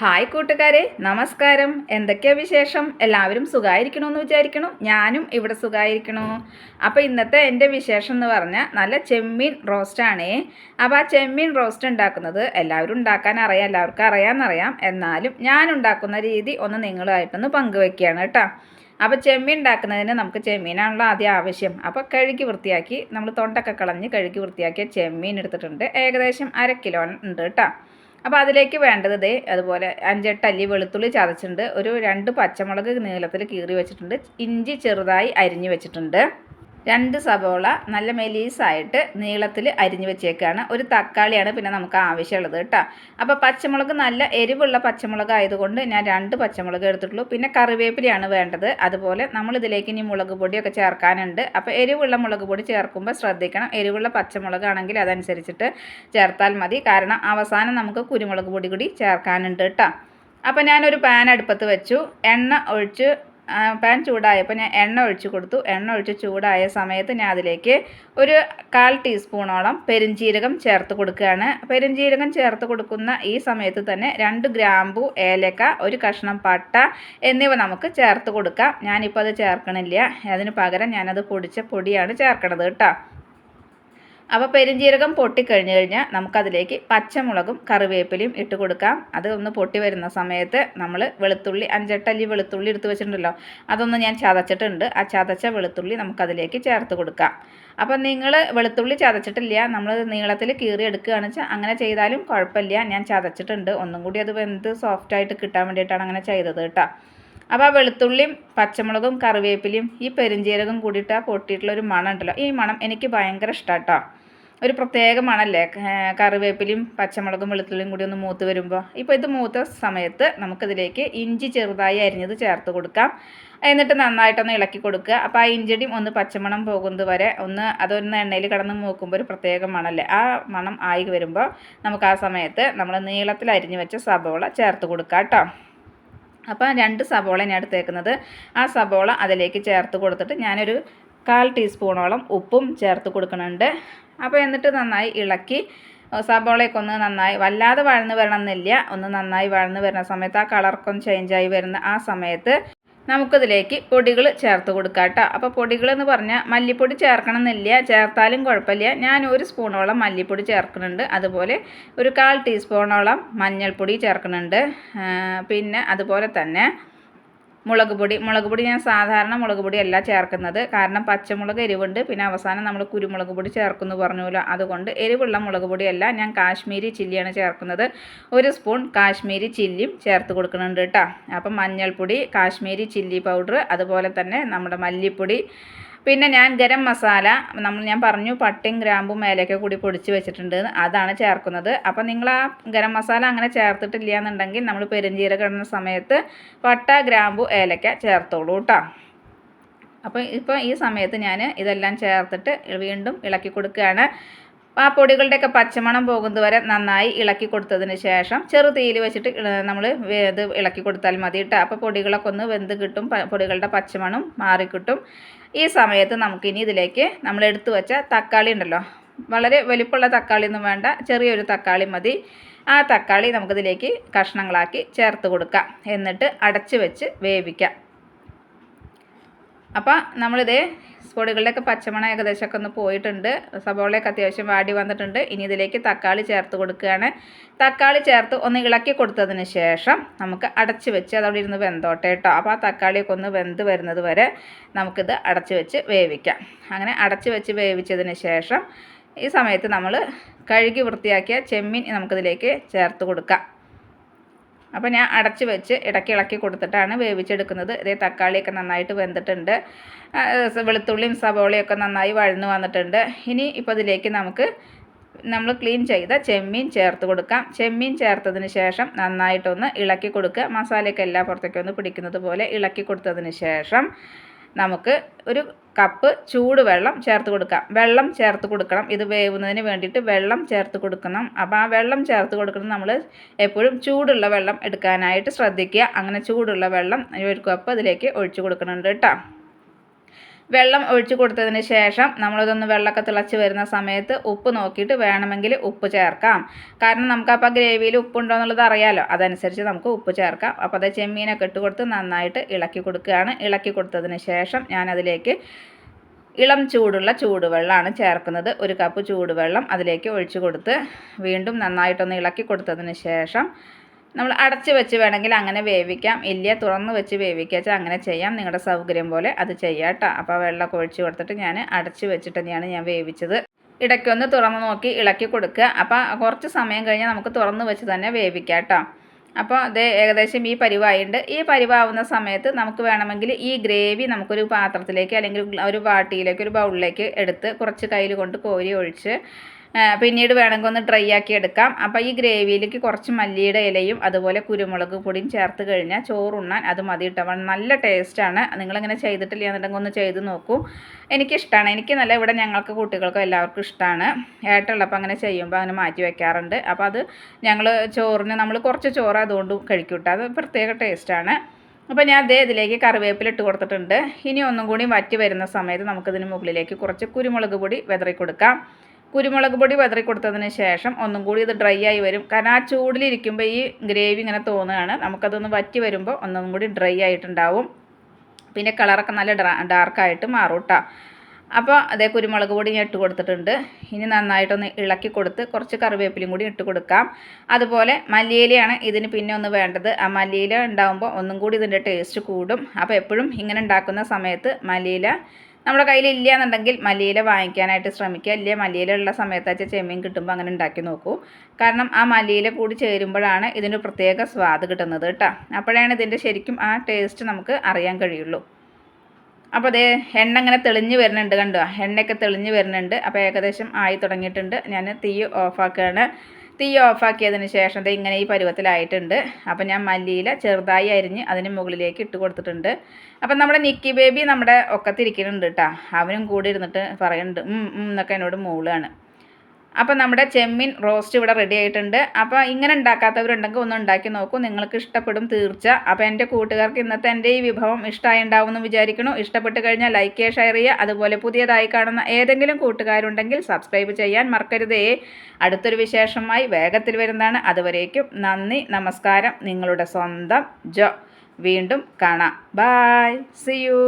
Hi കൂട്ടുകാരെ നമസ്കാരം. എന്തൊക്കെയാ വിശേഷം? എല്ലാവരും സുഖമായിരിക്കണമെന്ന് വിചാരിക്കണം. ഞാനും ഇവിടെ സുഖമായിരിക്കണോ അപ്പോൾ ഇന്നത്തെ എന്റെ വിശേഷം എന്ന് പറഞ്ഞാൽ നല്ല ചെമ്മീൻ റോസ്റ്റാണേ അപ്പോൾ ആ ചെമ്മീൻ റോസ്റ്റ് ഉണ്ടാക്കുന്നത് എല്ലാവരും ഉണ്ടാക്കാൻ അറിയാം എല്ലാവർക്കും അറിയാമെന്നറിയാം എന്നാലും ഞാൻ ഉണ്ടാക്കുന്ന രീതി ഒന്ന് നിങ്ങളുമായിട്ടൊന്ന് പങ്കുവെക്കുകയാണ് കേട്ടോ. അപ്പോൾ ചെമ്മീൻ ഉണ്ടാക്കുന്നതിന് നമുക്ക് ചെമ്മീനാണല്ലോ ആദ്യം ആവശ്യം. അപ്പോൾ കഴുകി വൃത്തിയാക്കി നമ്മൾ തൊണ്ടൊക്കെ കളഞ്ഞ് കഴുകി വൃത്തിയാക്കിയ ചെമ്മീൻ എടുത്തിട്ടുണ്ട്. ഏകദേശം അര കിലോ ഉണ്ട് കേട്ടോ. അപ്പോൾ അതിലേക്ക് വേണ്ടത് അതുപോലെ അഞ്ചെട്ട് അല്ലി വെളുത്തുള്ളി ചതച്ചിട്ടുണ്ട്. ഒരു രണ്ട് പച്ചമുളക് നീളത്തിൽ കീറി വെച്ചിട്ടുണ്ട്. ഇഞ്ചി ചെറുതായി അരിഞ്ഞു വെച്ചിട്ടുണ്ട്. രണ്ട് സബോള നല്ല മെലീസായിട്ട് നീളത്തിൽ അരിഞ്ഞു വെച്ചേക്കാണ്. ഒരു തക്കാളിയാണ് പിന്നെ നമുക്ക് ആവശ്യമുള്ളത് കേട്ടോ. അപ്പോൾ പച്ചമുളക് നല്ല എരിവുള്ള പച്ചമുളക് ആയതുകൊണ്ട് ഞാൻ രണ്ട് പച്ചമുളക് എടുത്തിട്ടുള്ളൂ. പിന്നെ കറിവേപ്പിലയാണ് വേണ്ടത്. അതുപോലെ നമ്മൾ ഇതിലേക്ക് ഇനി മുളക് പൊടിയൊക്കെ ചേർക്കാനുണ്ട്. അപ്പോൾ എരിവുള്ള മുളക് പൊടി ചേർക്കുമ്പോൾ ശ്രദ്ധിക്കണം. എരിവുള്ള പച്ചമുളക് ആണെങ്കിൽ അതനുസരിച്ചിട്ട് ചേർത്താൽ മതി. കാരണം അവസാനം നമുക്ക് കുരുമുളക് പൊടി കൂടി ചേർക്കാനുണ്ട് കേട്ടോ. അപ്പോൾ ഞാനൊരു പാൻ അടുപ്പത്ത് വെച്ചു. എണ്ണ ഒഴിച്ച് പാൻ ചൂടായപ്പോൾ ഞാൻ എണ്ണ ഒഴിച്ച് കൊടുത്തു. എണ്ണ ഒഴിച്ച് ചൂടായ സമയത്ത് ഞാൻ അതിലേക്ക് ഒരു കാൽ ടീസ്പൂണോളം പെരിഞ്ജീരകം ചേർത്ത് കൊടുക്കുകയാണ്. പെരിഞ്ജീരകം ചേർത്ത് കൊടുക്കുന്ന ഈ സമയത്ത് തന്നെ രണ്ട് ഗ്രാമ്പു ഏലക്ക ഒരു കഷ്ണം പട്ട എന്നിവ നമുക്ക് ചേർത്ത് കൊടുക്കാം. ഞാനിപ്പോൾ അത് ചേർക്കണില്ല. അതിന് പകരം ഞാനത് പൊടിച്ച പൊടിയാണ് ചേർക്കണത് കേട്ടോ. അപ്പോൾ പെരിഞ്ജീരകം പൊട്ടിക്കഴിഞ്ഞ് കഴിഞ്ഞാൽ നമുക്കതിലേക്ക് പച്ചമുളകും കറിവേപ്പിലയും ഇട്ട് കൊടുക്കാം. അത് ഒന്ന് പൊട്ടി വരുന്ന സമയത്ത് നമ്മൾ വെളുത്തുള്ളി അഞ്ചെട്ടല്ലി വെളുത്തുള്ളി എടുത്ത് വെച്ചിട്ടുണ്ടല്ലോ അതൊന്ന് ഞാൻ ചതച്ചിട്ടുണ്ട്. ആ ചതച്ച വെളുത്തുള്ളി നമുക്കതിലേക്ക് ചേർത്ത് കൊടുക്കാം. അപ്പം നിങ്ങൾ വെളുത്തുള്ളി ചതച്ചിട്ടില്ല നമ്മൾ നീളത്തിൽ കീറി എടുക്കുകയാണെന്ന് വെച്ചാൽ അങ്ങനെ ചെയ്താലും കുഴപ്പമില്ല. ഞാൻ ചതച്ചിട്ടുണ്ട്. ഒന്നും കൂടി അത് വെന്ത് സോഫ്റ്റായിട്ട് കിട്ടാൻ വേണ്ടിയിട്ടാണ് അങ്ങനെ ചെയ്തത് കേട്ടോ. അപ്പോൾ ആ വെളുത്തുള്ളിയും പച്ചമുളകും കറിവേപ്പിലയും ഈ പെരിഞ്ജീരകം കൂടിയിട്ട് ആ പൊട്ടിയിട്ടുള്ളൊരു മണം ഉണ്ടല്ലോ. ഈ മണം എനിക്ക് ഭയങ്കര ഇഷ്ടമാണ് കേട്ടോ ഒരു പ്രത്യേക മണമല്ലേ കറിവേപ്പിലയും പച്ചമുളകും വെളുത്തുള്ളിയും കൂടി ഒന്ന് മൂത്ത് വരുമ്പോൾ ഇപ്പോൾ ഇത് മൂത്ത സമയത്ത് നമുക്കിതിലേക്ക് ഇഞ്ചി ചെറുതായി അരിഞ്ഞത് ചേർത്ത് കൊടുക്കാം. എന്നിട്ട് നന്നായിട്ടൊന്ന് ഇളക്കി കൊടുക്കുക. അപ്പോൾ ആ ഇഞ്ചിടിയും ഒന്ന് പച്ചമണം പോകുന്നത് വരെ ഒന്ന് അതൊന്ന് എണ്ണയിൽ കിടന്ന് മൂക്കുമ്പോൾ ഒരു പ്രത്യേക മണമല്ലേ ആ മണം ആയി വരുമ്പോൾ നമുക്ക് ആ സമയത്ത് നമ്മൾ നീളത്തിൽ അരിഞ്ഞു വെച്ച സബോള ചേർത്ത് കൊടുക്കാം കേട്ടോ അപ്പോൾ രണ്ട് സബോള ഞാൻ എടുത്തേക്കുന്നത്. ആ സബോള അതിലേക്ക് ചേർത്ത് കൊടുത്തിട്ട് ഞാനൊരു കാൽ ടീസ്പൂണോളം ഉപ്പും ചേർത്ത് കൊടുക്കുന്നുണ്ട്. അപ്പോൾ എന്നിട്ട് നന്നായി ഇളക്കി സബോളയൊക്കെ ഒന്ന് നന്നായി വല്ലാതെ വഴന്ന് വരണമെന്നില്ല. ഒന്ന് നന്നായി വഴന്ന് വരുന്ന സമയത്ത് ആ കളർക്കൊന്ന് ചേഞ്ചായി വരുന്ന ആ സമയത്ത് നമുക്കിതിലേക്ക് പൊടികൾ ചേർത്ത് കൊടുക്കാം കേട്ടോ അപ്പോൾ പൊടികൾ എന്ന് പറഞ്ഞാൽ മല്ലിപ്പൊടി ചേർക്കണം എന്നില്ല ചേർത്താലും കുഴപ്പമില്ല. ഞാൻ ഒരു സ്പൂണോളം മല്ലിപ്പൊടി ചേർക്കുന്നുണ്ട്. അതുപോലെ ഒരു കാൽ ടീസ്പൂണോളം മഞ്ഞൾപ്പൊടി ചേർക്കുന്നുണ്ട്. പിന്നെ അതുപോലെ തന്നെ മുളക് പൊടി. മുളക് പൊടി ഞാൻ സാധാരണ മുളക് പൊടി അല്ല ചേർക്കുന്നത്. കാരണം പച്ചമുളക് എരിവുണ്ട്. പിന്നെ അവസാനം നമ്മൾ കുരുമുളക് പൊടി ചേർക്കുന്നു പറഞ്ഞല്ലോ അതുകൊണ്ട് എരിവുള്ള മുളക് പൊടിയല്ല ഞാൻ കാശ്മീരി ചില്ലിയാണ് ചേർക്കുന്നത്. ഒരു സ്പൂൺ കാശ്മീരി ചില്ലിയും ചേർത്ത് കൊടുക്കുന്നുണ്ട് കേട്ടോ. അപ്പം മഞ്ഞൾപ്പൊടി കാശ്മീരി ചില്ലി പൗഡർ അതുപോലെ തന്നെ നമ്മുടെ മല്ലിപ്പൊടി പിന്നെ ഞാൻ ഗരം മസാല നമ്മൾ ഞാൻ പറഞ്ഞു പട്ടിയും ഗ്രാമ്പും മേലൊക്കെ കൂടി പൊടിച്ച് വെച്ചിട്ടുണ്ട്. അതാണ് ചേർക്കുന്നത്. അപ്പോൾ നിങ്ങൾ ആ ഗരം മസാല അങ്ങനെ ചേർത്തിട്ടില്ല എന്നുണ്ടെങ്കിൽ നമ്മൾ പെരുംജീരകം ഇടുന്ന സമയത്ത് പട്ട ഗ്രാമ്പു ഏലക്ക ചേർത്തോളൂ കേട്ടോ അപ്പോൾ ഇപ്പോൾ ഈ സമയത്ത് ഞാൻ ഇതെല്ലാം ചേർത്തിട്ട് വീണ്ടും ഇളക്കി കൊടുക്കുകയാണ്. ആ പൊടികളുടെയൊക്കെ പച്ചമണം പോകുന്നത് വരെ നന്നായി ഇളക്കി കൊടുത്തതിന് ശേഷം ചെറു തീയിൽ വെച്ചിട്ട് നമ്മൾ ഇത് ഇളക്കി കൊടുത്താൽ മതി കേട്ടോ അപ്പോൾ പൊടികളൊക്കെ ഒന്ന് വെന്ത് കിട്ടും പൊടികളുടെ പച്ചമണം മാറിക്കിട്ടും. ഈ സമയത്ത് നമുക്കിനി ഇതിലേക്ക് നമ്മൾ എടുത്തു വെച്ച തക്കാളി ഉണ്ടല്ലോ. വളരെ വലിപ്പമുള്ള തക്കാളിയൊന്നും വേണ്ട ചെറിയൊരു തക്കാളി മതി. ആ തക്കാളി നമുക്കിതിലേക്ക് കഷ്ണങ്ങളാക്കി ചേർത്ത് കൊടുക്കാം. എന്നിട്ട് അടച്ച് വെച്ച് വേവിക്കാം. അപ്പോൾ നമ്മളിത് പൊടികളുടെയൊക്കെ പച്ചമണം ഏകദേശമൊക്കെ ഒന്ന് പോയിട്ടുണ്ട്. സബോളയൊക്കെ അത്യാവശ്യം വാടി വന്നിട്ടുണ്ട്. ഇനി ഇതിലേക്ക് തക്കാളി ചേർത്ത് കൊടുക്കുകയാണ്. തക്കാളി ചേർത്ത് ഒന്ന് ഇളക്കി കൊടുത്തതിന് ശേഷം നമുക്ക് അടച്ച് വെച്ച് അതവിടെ ഇരുന്ന് വെന്തോട്ടെ കേട്ടോ. അപ്പോൾ ആ തക്കാളിയൊക്കെ ഒന്ന് വെന്ത് വരുന്നത് വരെ നമുക്കിത് അടച്ച് വെച്ച് വേവിക്കാം. അങ്ങനെ അടച്ച് വെച്ച് വേവിച്ചതിന് ശേഷം ഈ സമയത്ത് നമ്മൾ കഴുകി വൃത്തിയാക്കിയ ചെമ്മീൻ നമുക്കിതിലേക്ക് ചേർത്ത് കൊടുക്കാം. അപ്പോൾ ഞാൻ അടച്ച് വെച്ച് ഇടയ്ക്ക് ഇളക്കി കൊടുത്തിട്ടാണ് വേവിച്ചെടുക്കുന്നത്. ഇതേ തക്കാളിയൊക്കെ നന്നായിട്ട് വെന്തിട്ടുണ്ട്. വെളുത്തുള്ളിയും സവോളയൊക്കെ നന്നായി വഴന്നു വന്നിട്ടുണ്ട്. ഇനി ഇപ്പോൾ ഇതിലേക്ക് നമുക്ക് നമ്മൾ ക്ലീൻ ചെയ്ത ചെമ്മീൻ ചേർത്ത് കൊടുക്കാം. ചെമ്മീൻ ചേർത്തതിന് ശേഷം നന്നായിട്ടൊന്ന് ഇളക്കി കൊടുക്കുക. മസാലയൊക്കെ എല്ലാ പുറത്തേക്കൊന്ന് പിടിക്കുന്നത് പോലെ ഇളക്കി കൊടുത്തതിന് ശേഷം നമുക്ക് ഒരു കപ്പ് ചൂടുവെള്ളം ചേർത്ത് കൊടുക്കാം. വെള്ളം ചേർത്ത് കൊടുക്കണം. ഇത് വേവുന്നതിന് വേണ്ടിയിട്ട് വെള്ളം ചേർത്ത് കൊടുക്കണം. അപ്പോൾ ആ വെള്ളം ചേർത്ത് കൊടുക്കണം നമ്മൾ എപ്പോഴും ചൂടുള്ള വെള്ളം എടുക്കാനായിട്ട് ശ്രദ്ധിക്കുക. അങ്ങനെ ചൂടുള്ള വെള്ളം ഒരു കപ്പ് അതിലേക്ക് ഒഴിച്ചു കൊടുക്കുന്നുണ്ട് കേട്ടോ വെള്ളം ഒഴിച്ച് കൊടുത്തതിന് ശേഷം നമ്മളിതൊന്ന് വെള്ളമൊക്കെ തിളച്ച് വരുന്ന സമയത്ത് ഉപ്പ് നോക്കിയിട്ട് വേണമെങ്കിൽ ഉപ്പ് ചേർക്കാം. കാരണം നമുക്ക് അപ്പോൾ ഗ്രേവിയിൽ ഉപ്പുണ്ടോ എന്നുള്ളത് അറിയാമല്ലോ അതനുസരിച്ച് നമുക്ക് ഉപ്പ് ചേർക്കാം. അപ്പോൾ അത് ചെമ്മീനൊക്കെ ഇട്ട് കൊടുത്ത് നന്നായിട്ട് ഇളക്കി കൊടുക്കുകയാണ്. ഇളക്കി കൊടുത്തതിന് ശേഷം ഞാനതിലേക്ക് ഇളം ചൂടുള്ള ചൂടുവെള്ളമാണ് ചേർക്കുന്നത്. ഒരു കപ്പ് ചൂടുവെള്ളം അതിലേക്ക് ഒഴിച്ചു കൊടുത്ത് വീണ്ടും നന്നായിട്ടൊന്ന് ഇളക്കി കൊടുത്തതിന് ശേഷം നമ്മൾ അടച്ച് വെച്ച് വേണമെങ്കിൽ അങ്ങനെ വേവിക്കാം. ഇല്ല തുറന്ന് വെച്ച് വേവിക്കുക വെച്ചാൽ അങ്ങനെ ചെയ്യാം. നിങ്ങളുടെ സൗകര്യം പോലെ അത് ചെയ്യാം കേട്ടോ. അപ്പോൾ വെള്ളമൊക്കെ ഒഴിച്ച് കൊടുത്തിട്ട് ഞാൻ അടച്ച് വെച്ചിട്ട് തന്നെയാണ് ഞാൻ വേവിച്ചത്. ഇടയ്ക്കൊന്ന് തുറന്ന് നോക്കി ഇളക്കി കൊടുക്കുക. അപ്പോൾ കുറച്ച് സമയം കഴിഞ്ഞാൽ നമുക്ക് തുറന്ന് വെച്ച് തന്നെ വേവിക്കാം കേട്ടോ. അപ്പോൾ അത് ഏകദേശം ഈ പരിവായുണ്ട്. ഈ പരിവാവുന്ന സമയത്ത് നമുക്ക് വേണമെങ്കിൽ ഈ ഗ്രേവി നമുക്കൊരു പാത്രത്തിലേക്ക് അല്ലെങ്കിൽ ഒരു വാട്ടിയിലേക്ക് ഒരു ബൗളിലേക്ക് എടുത്ത് കുറച്ച് കയ്യിൽ കൊണ്ട് കോരി ഒഴിച്ച് പിന്നീട് വേണമെങ്കിൽ ഒന്ന് ഡ്രൈ ആക്കി എടുക്കാം. അപ്പോൾ ഈ ഗ്രേവിയിലേക്ക് കുറച്ച് മല്ലിയുടെ ഇലയും അതുപോലെ കുരുമുളക് പൊടിയും ചേർത്ത് കഴിഞ്ഞാൽ ചോറുണ്ണാൻ അത് മതി കേട്ടോ നല്ല ടേസ്റ്റാണ് നിങ്ങളിങ്ങനെ ചെയ്തിട്ടില്ല എന്നുണ്ടെങ്കിൽ ഒന്ന് ചെയ്ത് നോക്കൂ. എനിക്കിഷ്ടമാണ് എനിക്ക് നല്ല ഇവിടെ ഞങ്ങൾക്ക് കുട്ടികൾക്കും എല്ലാവർക്കും ഇഷ്ടമാണ് ഏട്ടുള്ളപ്പോൾ അങ്ങനെ ചെയ്യുമ്പോൾ അങ്ങനെ മാറ്റി വയ്ക്കാറുണ്ട് അപ്പോൾ അത് ഞങ്ങൾ ചോറിന് നമ്മൾ കുറച്ച് ചോറ് അതുകൊണ്ട് കഴിക്കും അത് പ്രത്യേക ടേസ്റ്റാണ് അപ്പോൾ ഞാൻ അതേ ഇതിലേക്ക് കറിവേപ്പില ഇട്ട് കൊടുത്തിട്ടുണ്ട്. ഇനി ഒന്നും കൂടി വറ്റി വരുന്ന സമയത്ത് നമുക്കിതിന് മുകളിലേക്ക് കുറച്ച് കുരുമുളക് പൊടി വിതറി കൊടുക്കാം കുരുമുളക് പൊടി വതറി കൊടുത്തതിന് ശേഷം ഒന്നും കൂടി ഇത് ഡ്രൈ ആയി വരും. കാരണം ആ ചൂടിലിരിക്കുമ്പോൾ ഈ ഗ്രേവി ഇങ്ങനെ തോന്നുകയാണ്. നമുക്കതൊന്ന് വറ്റി വരുമ്പോൾ ഒന്നും കൂടി ഡ്രൈ ആയിട്ടുണ്ടാവും. പിന്നെ കളറൊക്കെ നല്ല ഡാർക്കായിട്ട് മാറും കേട്ടോ അപ്പോൾ അതേ കുരുമുളക് പൊടി ഞാൻ ഇട്ട് കൊടുത്തിട്ടുണ്ട്. ഇനി നന്നായിട്ടൊന്ന് ഇളക്കി കൊടുത്ത് കുറച്ച് കറിവേപ്പിലും കൂടി ഇട്ട് കൊടുക്കാം. അതുപോലെ മല്ലിയിലയാണ് ഇതിന് പിന്നെ ഒന്ന് വേണ്ടത്. ആ മല്ലിയില ഉണ്ടാകുമ്പോൾ ഒന്നും കൂടി ഇതിന്റെ ടേസ്റ്റ് കൂടും. അപ്പോൾ എപ്പോഴും ഇങ്ങനെ ഉണ്ടാക്കുന്ന സമയത്ത് മല്ലിയില നമ്മുടെ കയ്യിൽ ഇല്ല എന്നുണ്ടെങ്കിൽ മല്ലിയില വാങ്ങിക്കാനായിട്ട് ശ്രമിക്കുക. ഇല്ല മല്ലിയില ഉള്ള സമയത്ത് ചെമ്മീൻ കിട്ടുമ്പോൾ അങ്ങനെ ഉണ്ടാക്കി നോക്കൂ. കാരണം ആ മല്ലിയില കൂടി ചേരുമ്പോഴാണ് ഇതിന് പ്രത്യേക സ്വാദ് കിട്ടുന്നത് കേട്ടോ. അപ്പോഴാണ് ഇതിന്റെ ശരിക്കും ആ ടേസ്റ്റ് നമുക്ക് അറിയാൻ കഴിയുള്ളൂ. അപ്പോൾ അതേ എണ്ണ ഇങ്ങനെ തെളിഞ്ഞ് വരുന്നുണ്ട് കണ്ടോ? എണ്ണയൊക്കെ തെളിഞ്ഞ് വരുന്നുണ്ട്. അപ്പോൾ ഏകദേശം ആയി തുടങ്ങിയിട്ടുണ്ട്. ഞാൻ തീ ഓഫാക്കുകയാണ് തീ ഓഫാക്കിയതിന് ശേഷം ഇത് ഇങ്ങനെ ഈ പരുവത്തിലായിട്ടുണ്ട്. അപ്പം ഞാൻ മല്ലിയില ചെറുതായി അരിഞ്ഞ് അതിന് മുകളിലേക്ക് ഇട്ട് കൊടുത്തിട്ടുണ്ട്. അപ്പം നമ്മുടെ നിക്കി ബേബി നമ്മുടെ ഒക്കത്തിരിക്കുന്നുണ്ട് കേട്ടോ അവനും കൂടി ഇരുന്നിട്ട് പറയുന്നുണ്ട് എന്നൊക്കെ എന്നോട് മൂളാണ്. അപ്പോൾ നമ്മുടെ ചെമ്മീൻ റോസ്റ്റ് ഇവിടെ റെഡി ആയിട്ടുണ്ട്. അപ്പോൾ ഇങ്ങനെ ഉണ്ടാക്കാത്തവരുണ്ടെങ്കിൽ ഒന്ന് ഉണ്ടാക്കി നോക്കൂ. നിങ്ങൾക്ക് ഇഷ്ടപ്പെടും തീർച്ച. അപ്പോൾ എന്റെ കൂട്ടുകാർക്ക് ഇന്നത്തെ എന്റെ ഈ വിഭവം ഇഷ്ടമായി ഉണ്ടാവുമെന്ന് വിചാരിക്കുന്നു. ഇഷ്ടപ്പെട്ട് കഴിഞ്ഞാൽ ലൈക്ക് ചെയ്യുക ഷെയർ ചെയ്യുക. അതുപോലെ പുതിയതായി കാണുന്ന ഏതെങ്കിലും കൂട്ടുകാരുണ്ടെങ്കിൽ സബ്സ്ക്രൈബ് ചെയ്യാൻ മറക്കരുതേ. അടുത്തൊരു വിശേഷമായി വേഗത്തിൽ വരുന്നതാണ്. അതുവരേക്കും നന്ദി നമസ്കാരം. നിങ്ങളുടെ സ്വന്തം ജോ. വീണ്ടും കാണാം. Bye C U